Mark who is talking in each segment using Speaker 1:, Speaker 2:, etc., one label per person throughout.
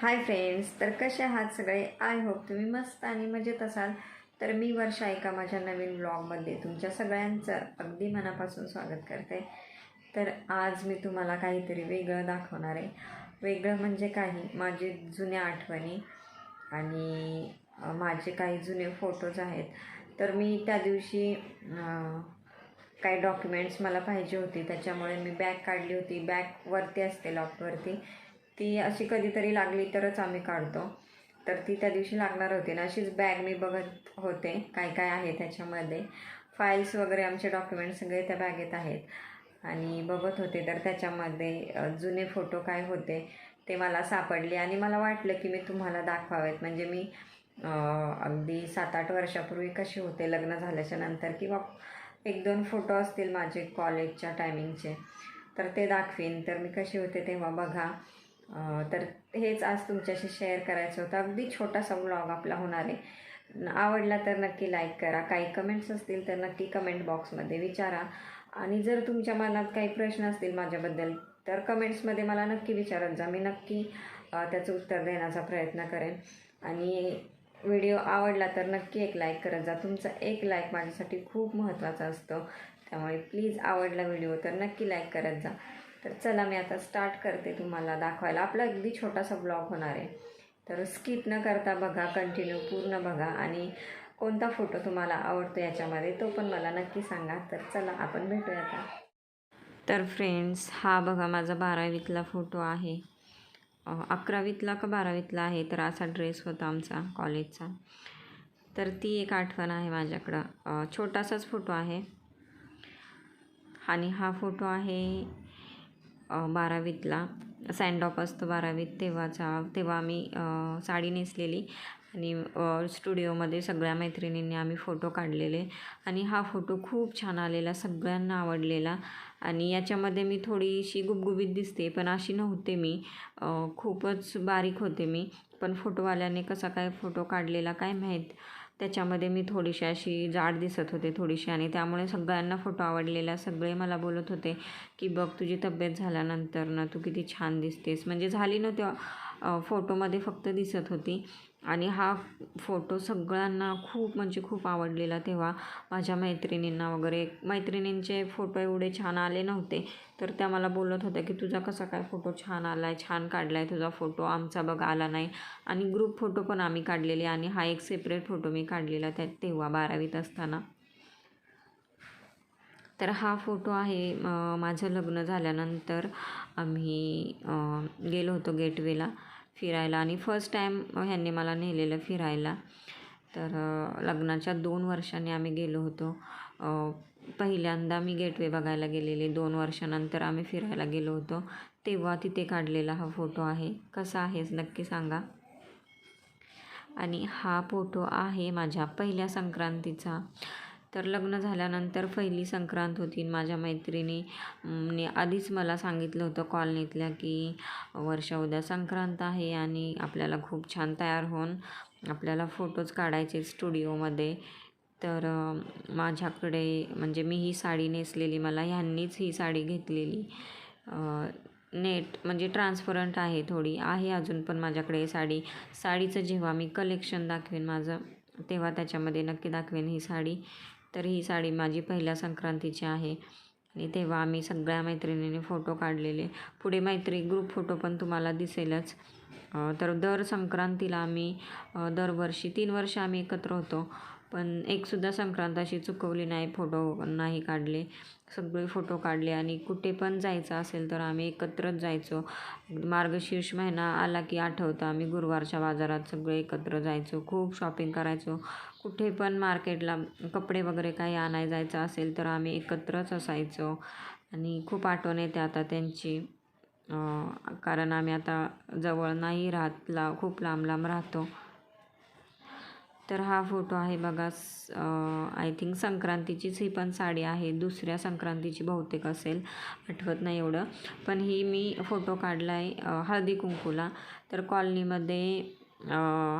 Speaker 1: Hi friends तर कसे आहात सगळे? आय होप तुम्ही मस्त आणि मजेत असाल. तर मी वर्षा एका माझ्या नवीन ब्लॉगमध्ये तुमच्या सगळ्यांचं अगदी मनापासून स्वागत करते. तर आज मी तुम्हाला काहीतरी वेगळं दाखवणार आहे. वेगळं म्हणजे काही? माझे जुन्या आठवणी आणि माझे काही जुने फोटोज आहेत. तर मी त्या दिवशी काही डॉक्युमेंट्स मला पाहिजे होती. त्याच्यामुळे मी बॅग काढली होती. बॅग वरती असते लॉकवरती ती अशी कधीतरी लागली तरच आम्ही काढतो. तर ती त्या दिवशी लागणार होती ना. अशीच बॅग मी बघत होते. काय काय आहे त्याच्यामध्ये. फाईल्स वगैरे आमचे डॉक्युमेंट्स सगळे त्या बॅगेत आहेत. आणि बघत होते तर त्याच्यामध्ये जुने फोटो काय होते ते मला सापडले. आणि मला वाटलं की मी तुम्हाला दाखवावेत. म्हणजे मी अगदी सात आठ वर्षापूर्वी कसे होते लग्न झाल्याच्यानंतर किंवा एक दोन फोटो असतील माझे कॉलेजच्या टायमिंगचे तर ते दाखवीन. तर मी कसे होते तेव्हा बघा. तर हेच आज तुमच्याशी शेअर करायचं होतं. अगदी छोटासा ब्लॉग आपला होणार आहे. आवडला तर नक्की लाईक करा. काही कमेंट्स असतील तर नक्की कमेंट बॉक्समध्ये विचारा. आणि जर तुमच्या मनात काही प्रश्न असतील माझ्याबद्दल तर कमेंट्समध्ये मला नक्की विचारत जा. मी नक्की त्याचं उत्तर देण्याचा प्रयत्न करेन. आणि व्हिडिओ आवडला तर नक्की एक लाईक करत जा. तुमचा एक लाईक माझ्यासाठी खूप महत्त्वाचा असतो. त्यामुळे प्लीज आवडला व्हिडिओ तर नक्की लाईक करत जा. तर चला मी आता स्टार्ट करते तुम्हाला दाखवायला. आपला अगदी छोटासा ब्लॉग होणार आहे. तर स्किप न करता बघा कंटिन्यू पूर्ण बघा. आणि कोणता फोटो तुम्हाला आवडतो याच्यामध्ये तो पण मला नक्की सांगा. तर चला आपण भेटूया आता. तर फ्रेंड्स हा बघा माझा बारावीतला फोटो आहे. अकरावीतला का बारावीतला आहे? तर असा ड्रेस होता आमचा कॉलेजचा तर ती एक आठवण आहे माझ्याकडं. छोटासाच फोटो आहे. आणि हा फोटो आहे बारावीतला. सँड ऑफ असतो बारावीत तेव्हाचा तेव्हा आम्ही साडी नेसलेली आणि स्टुडिओमध्ये सगळ्या मैत्रिणींनी आम्ही फोटो काढलेले आणि हा फोटो खूप छान आलेला सगळ्यांना आवडलेला आणि याच्यामध्ये मी थोडीशी गुबगुबीत दिसते पण अशी नव्हते मी. खूपच बारीक होते मी पण फोटोवाल्याने कसा काय फोटो काढलेला काय माहीत. त्याच्यामध्ये मी थोडीशी अशी जाड दिसत होते थोडीशी आणि त्यामुळे सगळ्यांना फोटो आवडलेला. सगळे मला बोलत होते की बघ तुझी तब्येत झाल्यानंतर ना तू किती छान दिसतेस. म्हणजे झाली नव्हती फोटोमध्ये फक्त दिसत होती. आणि हा फोटो सगळ्यांना खूप म्हणजे खूप आवडलेला तेव्हा माझ्या मैत्रिणींना वगैरे. मैत्रिणींचे फोटो एवढे छान आले नव्हते तर त्या मला बोलत होत्या की तुझा कसा काय फोटो छान आला आहे छान काढला आहे तुझा फोटो? आमचा बघ आला नाही. आणि ग्रुप फोटो पण आम्ही काढलेले आणि हा एक सेपरेट फोटो मी काढलेला त्या तेव्हा बारावीत असताना. तर हा फोटो आहे माझं लग्न झाल्यानंतर आम्ही गेलो होतो गेटवेला फिरायला. आणि फर्स्ट टाईम ह्यांनी मला नेलेलं फिरायला. तर लग्नाच्या दोन वर्षांनी आम्ही गेलो होतो. पहिल्यांदा मी गेटवे बघायला गेलेले. दोन वर्षानंतर आम्ही फिरायला गेलो होतो. तेव्हा तिथे काढलेला हा फोटो आहे. कसा आहेच नक्की सांगा. आणि हा फोटो आहे माझ्या पहिल्या संक्रांतीचा. तर लग्न झाल्यानंतर पहिली संक्रांत होती. माझ्या मैत्रिणी ने आधीच मला सांगितलं होतं कॉलनीतल्या की वर्षा उद्या संक्रांत आहे आणि आपल्याला खूप छान तयार होऊन आपल्याला फोटोज काढायचे स्टुडिओमध्ये. तर माझ्याकडे म्हणजे मी ही साडी नेसलेली मला ह्यांनीच ही साडी घेतलेली. नेट म्हणजे ट्रान्सपरंट आहे थोडी आहे अजून पण माझ्याकडे साडी. साडीचं जेव्हा मी कलेक्शन दाखवेन माझं तेव्हा त्याच्यामध्ये नक्की दाखवेन ही साडी. तर ही साडी माझी पहिल्या संक्रांतीची आहे. आणि तेव्हा आम्ही सगळ्या मैत्रिणींनी फोटो काढलेले. पुढे मैत्री ग्रुप फोटो पण तुम्हाला दिसेलच. तर दर संक्रांतीला आम्ही दरवर्षी तीन वर्ष आम्ही एकत्र होतो. पण एकसुद्धा संक्रांत अशी चुकवली नाही फोटो नाही काढले. सगळे फोटो काढले आणि कुठे पण जायचं असेल तर आम्ही एकत्रच जायचो. मार्गशीर्ष महिना आला की आठवतं आम्ही गुरुवारच्या बाजारात सगळे एकत्र जायचो खूप शॉपिंग करायचो. कुठे पण मार्केटला कपडे वगैरे काही आणाय जायचं असेल तर आम्ही एकत्रच असायचो. आणि खूप आठवण येते आता त्यांची. कारण आम्ही आता जवळ नाही राहत ला खूप लांब लांब राहतो. तर हा फोटो आहे बघा आय थिंक संक्रांतीचीच ही पण साडी आहे. दुसऱ्या संक्रांतीची बहुतेक असेल आठवत नाही एवढं. पण ही मी फोटो काढला आहे हळदी कुंकूला. तर कॉलनीमध्ये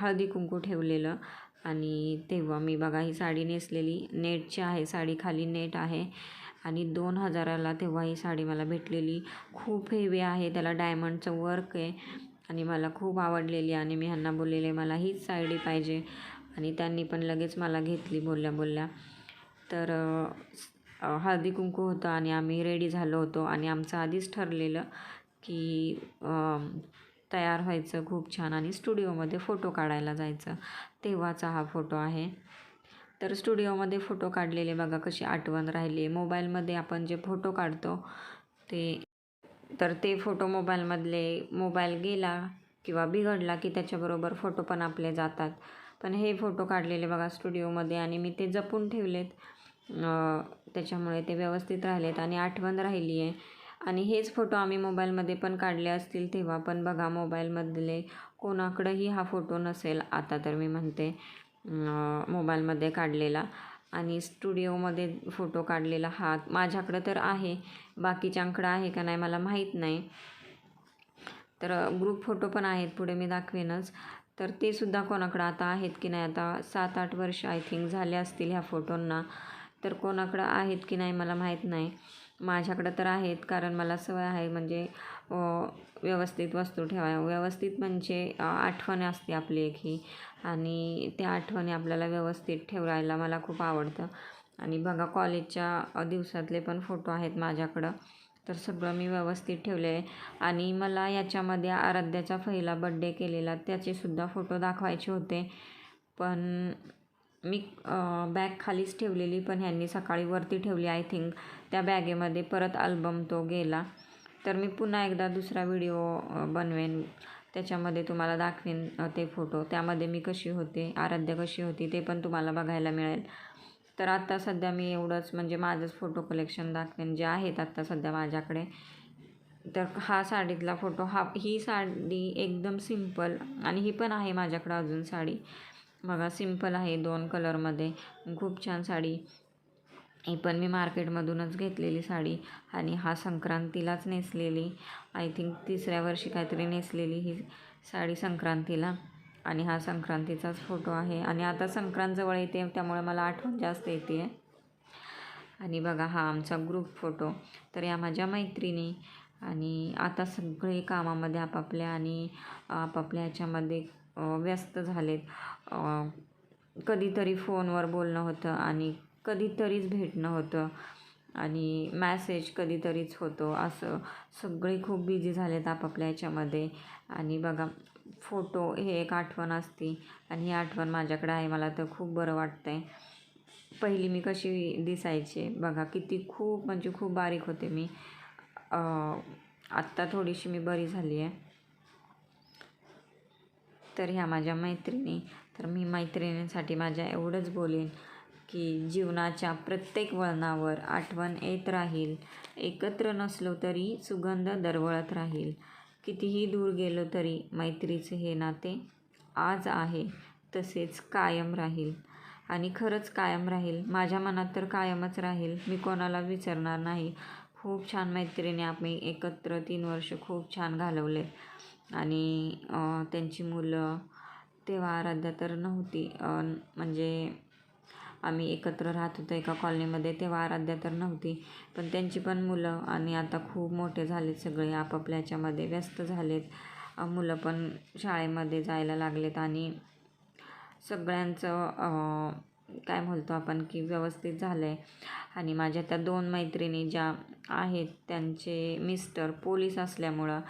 Speaker 1: हळदी कुंकू ठेवलेलं आणि तेव्हा मी बघा ही साडी नेसलेली. नेटची आहे साडी खाली नेट आहे आणि दोन हजाराला तेव्हा ही साडी मला भेटलेली. खूप हेवी आहे त्याला डायमंडचं वर्क आहे आणि मला खूप आवडलेली आणि मी ह्यांना बोललेले मला हीच साडी पाहिजे. आणि त्यांनी पण लगेच मला घेतली बोलल्या बोलल्या. तर हळदी कुंकू होतं आणि आम्ही रेडी झालो होतो आणि आमचं आधीच ठरलेलं की तयार व्हायचं खूप छान आणि स्टुडिओमध्ये फोटो काढायला जायचं. तेव्हाचा हा फोटो आहे. तर स्टुडिओमध्ये फोटो काढलेले बघा कशी आठवण राहिली. मोबाईलमध्ये आपण जे फोटो काढतो ते तर ते फोटो मोबाईलमधले मोबाईल गेला किंवा बिघडला की त्याच्याबरोबर फोटो पण आपले जातात. पण हे फोटो काढलेले बघा स्टुडिओमध्ये आणि मी ते जपून ठेवलेत. त्याच्यामुळे ते व्यवस्थित राहिलेत आणि आठवण राहिली आहे. आणि हेच फोटो आम्ही मोबाईलमध्ये पण काढले असतील तेव्हा पण बघा मोबाईलमधले कोणाकडंही हा फोटो नसेल आता तर मी म्हणते मोबाईलमध्ये काढलेला. आणि स्टुडिओमध्ये फोटो काढलेला हा माझ्याकडं तर आहे बाकीच्यांकडं आहे का नाही मला माहीत नाही. तर ग्रुप फोटो पण आहेत पुढे मी दाखवेनच. तर ते सुद्धा कोणाकडं आता आहेत की नाही? आता सात आठ वर्ष आय थिंक झाले असतील ह्या फोटोंना. तर कोणाकडं आहेत की नाही मला माहीत नाही. माझ्याकडं तर आहेत कारण मला सवय आहे म्हणजे व्यवस्थित वस्तू ठेवाय व्यवस्थित म्हणजे आठवण असते आपली एक ही. आणि त्या आठवणी आपल्याला व्यवस्थित ठेवायला मला खूप आवडतं. आणि बघा कॉलेजच्या दिवसातले पण फोटो आहेत माझ्याकडं. तर सगळं मी व्यवस्थित ठेवले आहे. आणि मला याच्यामध्ये आराध्याचा पहिला बड्डे केलेला त्याचेसुद्धा फोटो दाखवायचे होते. पण मी बॅग खालीच ठेवलेली पण ह्यांनी सकाळी वरती ठेवली आय थिंक त्या बॅगेमध्ये परत अल्बम तो गेला. तर मी पुन्हा एकदा दुसरा व्हिडिओ बनवेन. त्याच्यामध्ये तुम्हाला दाखवेन ते फोटो त्यामध्ये मी कशी होते आराध्य कशी होती ते पण तुम्हाला बघायला मिळेल. तर आत्ता सध्या मी एवढंच म्हणजे माझंच फोटो कलेक्शन दाखवेन जे आहेत आत्ता सध्या माझ्याकडे. तर हा साडीतला फोटो हा ही साडी एकदम सिंपल आणि ही पण आहे माझ्याकडं अजून साडी. बघा सिंपल आहे दोन कलरमध्ये खूप छान साडी. ही पण मी मार्केटमधूनच घेतलेली साडी. आणि हा संक्रांतीलाच नेसलेली. आय थिंक तिसऱ्या वर्षी काहीतरी नेसलेली ही साडी संक्रांतीला. आणि हा संक्रांतीचाच फोटो आहे. आणि आता संक्रांत जवळ येते त्यामुळे मला आठवण जास्त येते. आहे आणि बघा हा आमचा ग्रुप फोटो तर या माझ्या मैत्रिणी आणि आता सगळे कामामध्ये आपापल्या आणि आपापल्या ह्याच्यामध्ये व्यस्त झालेत. कधीतरी फोनवर बोलणं होतं आणि कधीतरीच भेटणं होतं. आणि मॅसेज कधीतरीच होतो. असं सगळे खूप बिझी झालेत आपापल्या ह्याच्यामध्ये आणि बघा फोटो हे एक आठवण असते आणि ही आठवण माझ्याकडे आहे. मला तर खूप बरं वाटतं आहे पहिली मी कशी दिसायचे बघा किती खूप म्हणजे खूप बारीक होते मी. आत्ता थोडीशी मी बरी झाली आहे. तर ह्या माझ्या मैत्रिणी तर मी मैत्रिणींसाठी माझ्या एवढंच बोलेन की जीवनाच्या प्रत्येक वळणावर आठवण येत राहील. एकत्र नसलो तरी सुगंध दरवळत राहील. कितीही दूर गेलो तरी मैत्रीचे हे नाते आज आहे तसेच कायम राहील. आणि खरंच कायम राहील. माझ्या मनात तर कायमच राहील. मी कोणाला विसरणार नाही. खूप छान मैत्रिणी आम्ही एकत्र तीन वर्ष खूप छान घालवले. आणि त्यांची मुलं तेव्हा आराध्या तर नव्हती. म्हणजे आम्ही एकत्र राहत होतो एका कॉलनीमध्ये तेव्हा आराध्या तर नव्हती. पण त्यांची पण मुलं आणि आता खूप मोठे झालेत सगळे आपापल्या ह्याच्यामध्ये व्यस्त झालेत. मुलं पण शाळेमध्ये जायला लागलेत आणि सगळ्यांचं काय म्हणतो आपण की व्यवस्थित झालं आहे आणि माझ्या त्या दोन मैत्रिणी ज्या आहेत त्यांचे मिस्टर पोलीस असल्यामुळं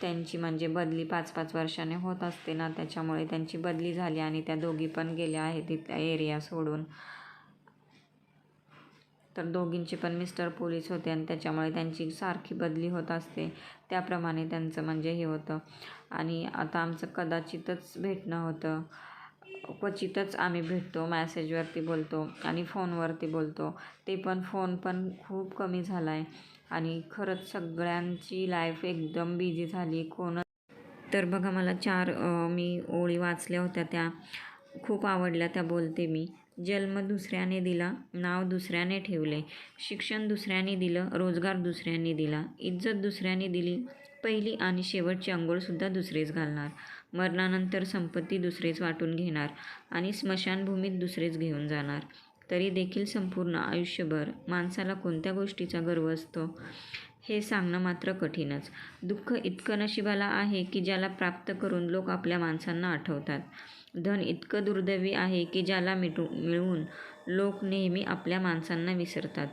Speaker 1: त्यांची म्हणजे बदली पाच पाच वर्षाने होत असते ना त्याच्यामुळे त्यांची बदली झाली आणि त्या दोघी पण गेल्या आहेत तिथल्या एरिया सोडून. तर दोघींचे पण मिस्टर पोलीस होते आणि त्याच्यामुळे त्यांची सारखी बदली होत असते. त्याप्रमाणे त्यांचं म्हणजे हे होतं. आणि आता आमचं कदाचितच भेटणं होतं. क्वचितच आम्ही भेटतो मॅसेजवरती बोलतो आणि फोनवरती बोलतो. ते पण फोन पण खूप कमी झाला आहे आणि खरंच सगळ्यांची लाईफ एकदम बिझी झाली. कोण तर बघा मला चार मी ओळी वाचल्या होत्या त्या. खूप आवडल्या त्या बोलते मी. जन्म दुसऱ्याने दिला नाव दुसऱ्याने ठेवले शिक्षण दुसऱ्याने दिलं रोजगार दुसऱ्याने दिला इज्जत दुसऱ्याने दिली पहिली आणि शेवटची अंघोळसुद्धा दुसरेच घालणार मरणानंतर संपत्ती दुसरेच वाटून घेणार आणि स्मशानभूमीत दुसरेच घेऊन जाणार. तरी देखील संपूर्ण आयुष्यभर माणसाला कोणत्या गोष्टीचा गर्व असतो हे सांगणं मात्र कठीणच. दुःख इतकं नशिबाला आहे की ज्याला प्राप्त करून लोक आपल्या माणसांना आठवतात. धन इतकं दुर्दैवी आहे की ज्याला मिटू मिळवून लोक नेहमी आपल्या माणसांना विसरतात.